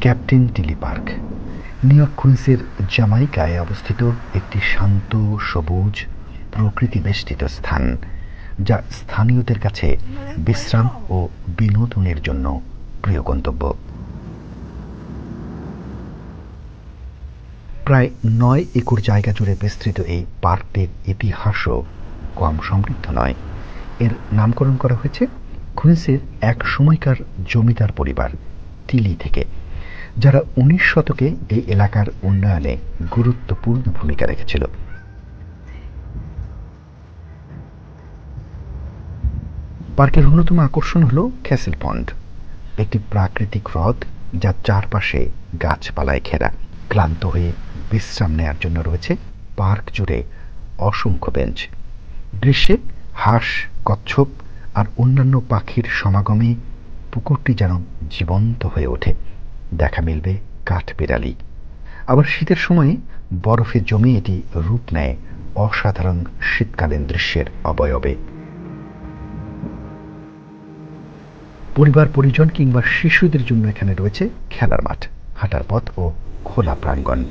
Captain Tilly park, New York কুইন্সের জামাইকায় অবস্থিত একটি শান্ত, সবুজ প্রকৃতি বেষ্টিত স্থান, যা স্থানীয়দের কাছে বিশ্রাম ও বিনোদনের জন্য প্রিয় গন্তব্য। প্রায় নয় একর জায়গা জুড়ে বিস্তৃত এই পার্কটির ইতিহাসও কম সমৃদ্ধ নয়। এর নামকরণ করা হয়েছে কুইন্সের এক সময়কার জমিদার পরিবার তিলি থেকে। যারা উনিশ শতকে এই এলাকার উন্নয়নে গুরুত্বপূর্ণ ভূমিকা রেখেছিল। পার্কের অন্যতম আকর্ষণ হল ক্যাসেল পন্ড, একটি প্রাকৃতিক হ্রদ যার চারপাশে গাছপালায় ঘেরা। ক্লান্ত হয়ে বিশ্রাম নেয়ার জন্য রয়েছে পার্ক জুড়ে অসংখ্য বেঞ্চ। গ্রীষ্মে হাঁস, কচ্ছপ আর অন্যান্য পাখির সমাগমে পুকুরটি যেন জীবন্ত হয়ে ওঠে। দেখা মিলবে কাঠ কাঠবিড়ালি আবার শীতের সময়ে বরফে জমে এটি রূপ নেয় অসাধারণ শীতকালীন দৃশ্যের অবয়বে। পরিবার, পরিজন কিংবা শিশুদের জন্য এখানে রয়েছে খেলার মাঠ, হাঁটার পথ ও খোলা প্রাঙ্গণ।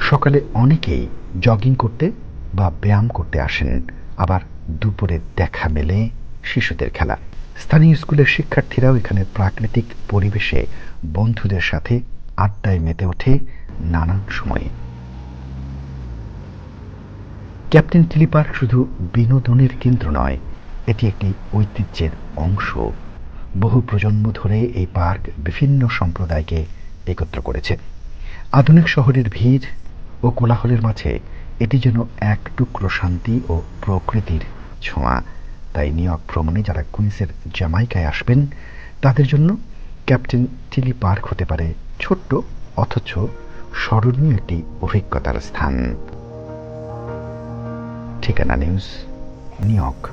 সকালে অনেকেই জগিং করতে বা ব্যায়াম করতে আসেন। আবার দুপুরে দেখা মেলে শিশুদের খেলা। স্থানীয় স্কুলের শিক্ষার্থীরাও এখানে প্রাকৃতিক পরিবেশে বন্ধুদের সাথে আড্ডায় মেতে ওঠে নানান সময়ে। ক্যাপ্টেন টিলি পার্ক শুধু বিনোদনের কেন্দ্র নয়, এটি একটি ঐতিহ্যের অংশ। বহু প্রজন্ম ধরে এই পার্ক বিভিন্ন সম্প্রদায়কে একত্র করেছে। আধুনিক শহরের ভিড় ও কোলাহলের মাঝে এটি যেন এক টুকরো শান্তি ও প্রকৃতির ছোঁয়া। তাই নিউ ইয়র্ক ভ্রমণে যারা কুইন্সের জামাইকায় আসবেন, তাদের জন্য ক্যাপ্টেন টিলি পার্ক হতে পারে ছোট্ট অথচ স্মরণীয় একটি অভিজ্ঞতার স্থান। ঠিকানা নিউজ, নিউ ইয়র্ক।